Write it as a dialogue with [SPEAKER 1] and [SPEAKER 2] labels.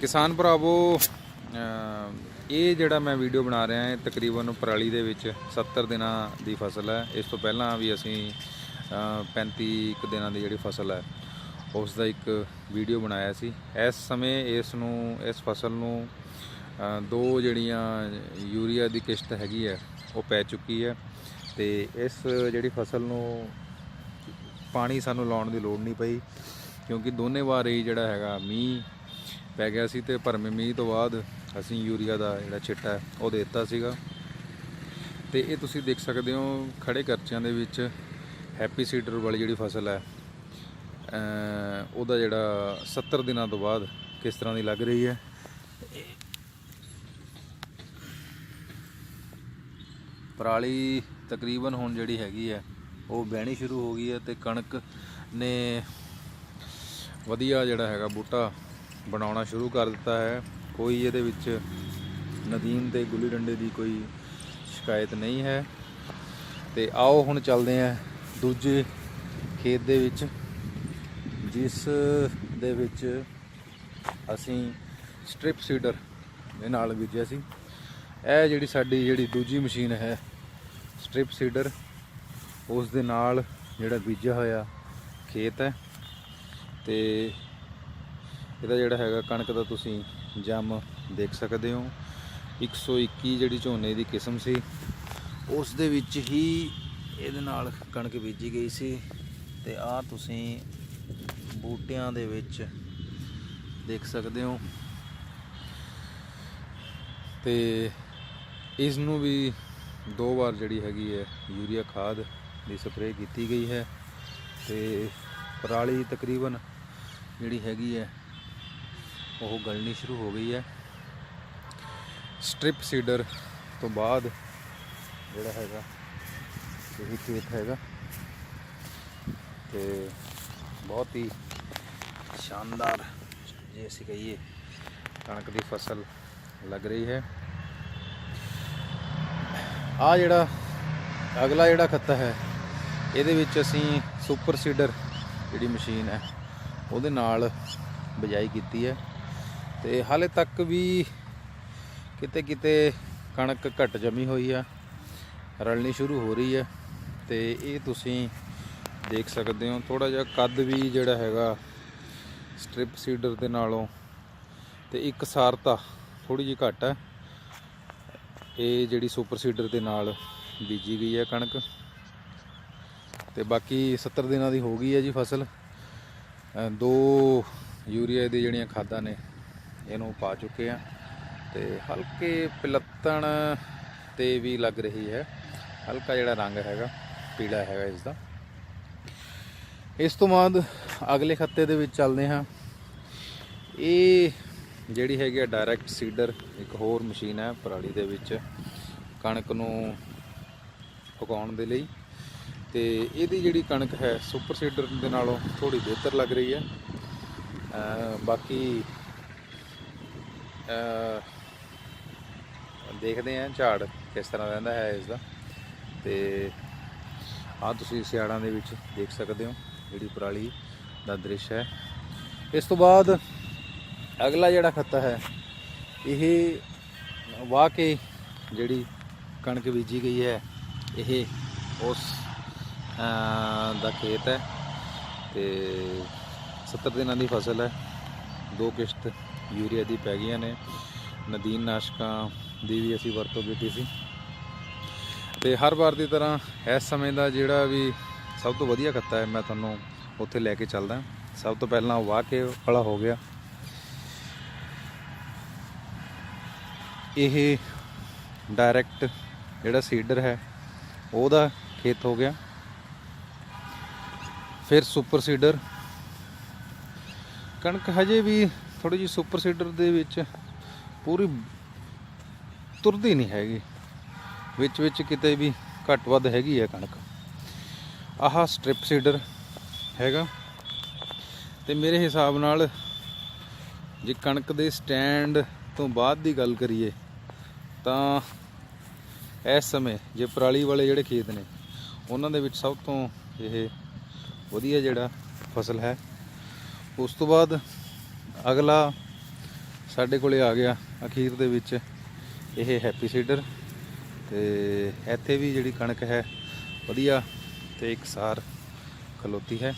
[SPEAKER 1] ਕਿਸਾਨ ਭਰਾਵੋ ਇਹ ਜਿਹੜਾ ਮੈਂ ਵੀਡੀਓ ਬਣਾ ਰਿਹਾ ਹਾਂ ਇਹ ਤਕਰੀਬਨ ਪਰਾਲੀ ਦੇ ਵਿੱਚ 70 ਦਿਨਾਂ ਦੀ ਫਸਲ ਹੈ। ਇਸ ਤੋਂ ਪਹਿਲਾਂ ਵੀ ਅਸੀਂ ਅ, 35 ਕੁ ਦਿਨਾਂ ਦੀ ਜਿਹੜੀ ਫਸਲ ਹੈ ਉਸ ਦਾ ਇੱਕ ਵੀਡੀਓ ਬਣਾਇਆ ਸੀ। ਇਸ ਸਮੇਂ ਇਸ ਨੂੰ ਇਸ ਫਸਲ ਨੂੰ ਦੋ ਜਿਹੜੀਆਂ ਯੂਰੀਆ ਦੀ ਕਿਸ਼ਤ ਹੈਗੀ ਹੈ ਉਹ ਪੈ ਚੁੱਕੀ ਹੈ ਤੇ ਇਸ ਜਿਹੜੀ ਫਸਲ ਨੂੰ ਪਾਣੀ ਸਾਨੂੰ ਲਾਉਣ ਦੀ ਲੋੜ ਨਹੀਂ ਪਈ ਕਿਉਂਕਿ ਦੋਨੇ ਵਾਰ ਹੀ ਜਿਹੜਾ ਹੈਗਾ ਮੀਂਹ ਪੈ ਗਿਆ ਸੀ ਤੇ ਭਰਮੇ ਮੀਂਹ ਤੋਂ ਬਾਅਦ ਅਸੀਂ ਯੂਰੀਆ ਦਾ ਜਿਹੜਾ ਛਿੱਟਾ ਹੈ, ਉਹ ਦੇ ਦਿੱਤਾ ਸੀਗਾ। ਤੇ ਇਹ ਤੁਸੀਂ ਦੇਖ ਸਕਦੇ ਹੋ ਖੜੇ ਕਰਚਿਆਂ ਦੇ ਵਿੱਚ ਹੈਪੀ ਸੀਡਰ ਵਾਲੀ ਜਿਹੜੀ ਫਸਲ ਹੈ ਉਹਦਾ ਜਿਹੜਾ 70 ਦਿਨਾਂ ਤੋਂ ਬਾਅਦ ਕਿਸ ਤਰ੍ਹਾਂ ਦੀ ਲੱਗ ਰਹੀ ਹੈ। ਪਰਾਲੀ ਤਕਰੀਬਨ ਹੁਣ ਜਿਹੜੀ ਹੈਗੀ ਹੈ, ਉਹ ਬਹਿਣੀ ਸ਼ੁਰੂ ਹੋ ਗਈ ਹੈ ਤੇ ਕਣਕ ਨੇ ਵਧੀਆ ਜਿਹੜਾ ਹੈਗਾ ਬੂਟਾ ਬਣਾਉਣਾ ਸ਼ੁਰੂ ਕਰ ਦਿੱਤਾ ਹੈ। ਕੋਈ ਇਹਦੇ ਵਿੱਚ ਨਦੀਨ ਤੇ ਗੁੱਲੀ ਡੰਡੇ ਦੀ ਕੋਈ ਸ਼ਿਕਾਇਤ ਨਹੀਂ ਹੈ। ਤੇ ਆਓ ਹੁਣ ਚੱਲਦੇ ਹਾਂ ਦੂਜੇ ਖੇਤ ਦੇ ਵਿੱਚ, ਜਿਸ ਦੇ ਵਿੱਚ ਅਸੀਂ ਸਟ੍ਰਿਪ ਸੀਡਰ ਦੇ ਨਾਲ ਬੀਜਿਆ ਸੀ। ਇਹ ਜਿਹੜੀ ਸਾਡੀ ਜਿਹੜੀ ਦੂਜੀ ਮਸ਼ੀਨ ਹੈ ਸਟ੍ਰਿਪ ਸੀਡਰ ਉਸ ਦੇ ਨਾਲ ਜਿਹੜਾ ਬੀਜਿਆ ਹੋਇਆ ਖੇਤ ਹੈ। ਤੇ ਇਹਦਾ ਜਿਹੜਾ ਹੈਗਾ ਕਣਕ ਦਾ ਤੁਸੀਂ ਜੰਮ ਦੇਖ ਸਕਦੇ ਹੋ। 121 ਜਿਹੜੀ ਝੋਨੇ ਦੀ ਕਿਸਮ ਸੀ, ਉਸ ਦੇ ਵਿੱਚ ਹੀ ਇਹਦੇ ਨਾਲ ਕਣਕ ਬੀਜੀ ਗਈ ਸੀ ਤੇ ਆ ਤੁਸੀਂ ਬੂਟਿਆਂ ਦੇ ਵਿੱਚ ਦੇਖ ਸਕਦੇ ਹੋ। ਤੇ ਇਸ ਨੂੰ ਵੀ ਦੋ ਵਾਰ ਜਿਹੜੀ ਹੈਗੀ ਹੈ ਯੂਰੀਆ ਖਾਦ ਦੀ ਸਪਰੇਅ ਕੀਤੀ ਗਈ ਹੈ ਤੇ ਪਰਾਲੀ ਤਕਰੀਬਨ ਜਿਹੜੀ ਹੈਗੀ ਹੈ ਉਹ ਗਲਣੀ ਸ਼ੁਰੂ ਹੋ ਗਈ ਹੈ। ਸਟ੍ਰਿਪ ਸੀਡਰ ਤੋਂ ਬਾਅਦ ਜਿਹੜਾ ਹੈਗਾ, ਇਹ ਖੇਤ ਹੈਗਾ। ਤੇ ਬਹੁਤ ਹੀ ਸ਼ਾਨਦਾਰ ਜੇ ਅਸੀਂ ਕਹੀਏ, ਕਣਕ ਦੀ ਫਸਲ ਲੱਗ ਰਹੀ ਹੈ। ਆ ਜਿਹੜਾ, ਅਗਲਾ ਜਿਹੜਾ ਖੱਤਾ ਹੈ, ਇਹਦੇ ਵਿੱਚ ਅਸੀਂ ਸੁਪਰ ਸੀਡਰ ਜਿਹੜੀ ਮਸ਼ੀਨ ਹੈ, ਉਹਦੇ ਨਾਲ ਬਿਜਾਈ ਕੀਤੀ ਹੈ। ਤੇ ਹਾਲੇ ਤੱਕ ਵੀ ਕਿਤੇ ਕਿਤੇ ਕਣਕ ਘੱਟ ਜਮੀ ਹੋਈ ਆ, ਰਲਣੀ ਸ਼ੁਰੂ ਹੋ ਰਹੀ ਹੈ ਤੇ ਇਹ ਤੁਸੀਂ ਦੇਖ ਸਕਦੇ ਹੋ ਥੋੜਾ ਜਿਹਾ ਕੱਦ ਵੀ ਜਿਹੜਾ ਹੈਗਾ ਸਟ੍ਰਿਪ ਸੀਡਰ ਦੇ ਨਾਲੋਂ ਤੇ ਇੱਕ ਸਾਰਤਾ ਥੋੜੀ ਜਿਹੀ ਘੱਟ ਹੈ ਇਹ ਜਿਹੜੀ ਸੁਪਰ ਸੀਡਰ ਦੇ ਨਾਲ ਬੀਜੀ ਗਈ ਹੈ ਕਣਕ। ਤੇ ਬਾਕੀ 70 ਦਿਨਾਂ ਦੀ ਹੋ ਗਈ ਹੈ ਜੀ ਫਸਲ। ਦੋ ਯੂਰੀਆ ਦੀ ਜਿਹੜੀਆਂ ਖਾਦਾਂ ਨੇ ਇਹਨੂੰ ਪਾ ਚੁੱਕੇ ਆ ਤੇ ਹਲਕੇ ਪਲੱਤਣ ਤੇ ਵੀ ਲੱਗ ਰਹੀ ਹੈ। ਹਲਕਾ ਜਿਹੜਾ ਰੰਗ ਹੈਗਾ, ਪੀਲਾ ਹੈਗਾ ਇਸ ਦਾ ਇਸ ਤੋਂ ਬਾਅਦ ਅਗਲੇ ਖੱਤੇ ਦੇ ਵਿੱਚ ਚੱਲਦੇ ਹਾਂ। ਇਹ ਜਿਹੜੀ ਹੈਗੀ ਆ ਡਾਇਰੈਕਟ ਸੀਡਰ ਇੱਕ ਹੋਰ ਮਸ਼ੀਨ ਹੈ ਪਰਾਲੀ ਦੇ ਵਿੱਚ ਕਣਕ ਨੂੰ ਪਕਾਉਣ ਦੇ ਲਈ। ਤੇ ਇਹਦੀ ਜਿਹੜੀ ਕਣਕ ਹੈ ਸੁਪਰ ਸੀਡਰ ਦੇ ਨਾਲੋਂ ਥੋੜੀ ਬਿਹਤਰ ਲੱਗ ਰਹੀ ਹੈ। ਬਾਕੀ ਦੇਖਦੇ ਹਾਂ ਝਾੜ ਕਿਸ ਤਰ੍ਹਾਂ ਰਹਿੰਦਾ ਹੈ ਇਸ ਦਾ ਤੇ ਆ ਤੁਸੀਂ ਸਿਆੜਾਂ ਦੇ ਵਿੱਚ ਦੇਖ ਸਕਦੇ ਹੋ, ਜਿਹੜੀ ਪਰਾਲੀ ਦਾ ਦ੍ਰਿਸ਼ ਹੈ। ਇਸ ਤੋਂ ਬਾਅਦ ਅਗਲਾ ਜਿਹੜਾ ਖੱਤਾ ਹੈ, ਇਹ ਵਾਹ ਕੇ ਜਿਹੜੀ ਕਣਕ ਬੀਜੀ ਗਈ ਹੈ, ਇਹ ਉਸ ਦਾ ਖੇਤ ਹੈ। ਤੇ 70 ਦਿਨਾਂ ਦੀ ਫਸਲ ਹੈ, ਦੋ ਕਿਸ਼ਤ ਯੂਰੀਆ ਦੀ ਪੈ ਗਈਆਂ ਨੇ। ਨਦੀਨ ਨਾਸ਼ਕਾਂ ਦੀ ਵੀ ਅਸੀਂ ਵਰਤੋਂ ਕੀਤੀ ਸੀ। ਤੇ ਹਰ ਵਾਰ ਦੀ ਤਰ੍ਹਾਂ ਇਸ ਸਮੇਂ ਦਾ ਜਿਹੜਾ ਵੀ ਸਭ ਤੋਂ ਵਧੀਆ ਖੱਤਾ ਹੈ, ਮੈਂ ਤੁਹਾਨੂੰ ਉੱਥੇ ਲੈ ਕੇ ਚੱਲਦਾ। ਸਭ ਤੋਂ ਪਹਿਲਾਂ ਵਾਹ ਕੇ ਵਾਲਾ ਹੋ ਗਿਆ। ਇਹ ਡਾਇਰੈਕਟ ਜਿਹੜਾ ਸੀਡਰ ਹੈ, ਉਹਦਾ ਖੇਤ ਹੋ ਗਿਆ। ਫਿਰ ਸੁਪਰ ਸੀਡਰ ਕਣਕ ਹਜੇ ਵੀ ਥੋੜੀ ਜਿਹੀ ਸੁਪਰ ਸੀਡਰ ਦੇ ਵਿੱਚ ਪੂਰੀ ਤੁਰਦੀ ਨਹੀਂ ਹੈਗੀ। ਵਿੱਚ ਵਿੱਚ ਕਿਤੇ ਵੀ ਘੱਟ ਵੱਧ ਹੈਗੀ ਹੈ ਕਣਕ। ਆਹ ਸਟ੍ਰਿਪ ਸੀਡਰ ਹੈਗਾ। ਤੇ ਮੇਰੇ ਹਿਸਾਬ ਨਾਲ ਜੇ ਕਣਕ ਦੇ ਸਟੈਂਡ ਤੋਂ ਬਾਅਦ ਦੀ ਗੱਲ ਕਰੀਏ, ਤਾਂ ਇਸ ਸਮੇਂ ਜੇ ਪਰਾਲੀ ਵਾਲੇ ਜਿਹੜੇ ਖੇਤ ਨੇ, ਉਹਨਾਂ ਦੇ ਵਿੱਚ ਸਭ ਤੋਂ ਇਹ ਵਧੀਆ ਜਿਹੜਾ ਫਸਲ ਹੈ, ਉਸ ਤੋਂ ਬਾਅਦ ਅਗਲਾ ਸਾਡੇ ਕੋਲੇ ਆ ਗਿਆ ਅਖੀਰ ਦੇ ਵਿੱਚ ਇਹ ਹੈਪੀ ਸੀਡਰ ਤੇ ਇੱਥੇ ਵੀ ਜਿਹੜੀ ਕਣਕ ਹੈ ਵਧੀਆ ਤੇ ਇਕਸਾਰ ਖਲੋਤੀ ਹੈ।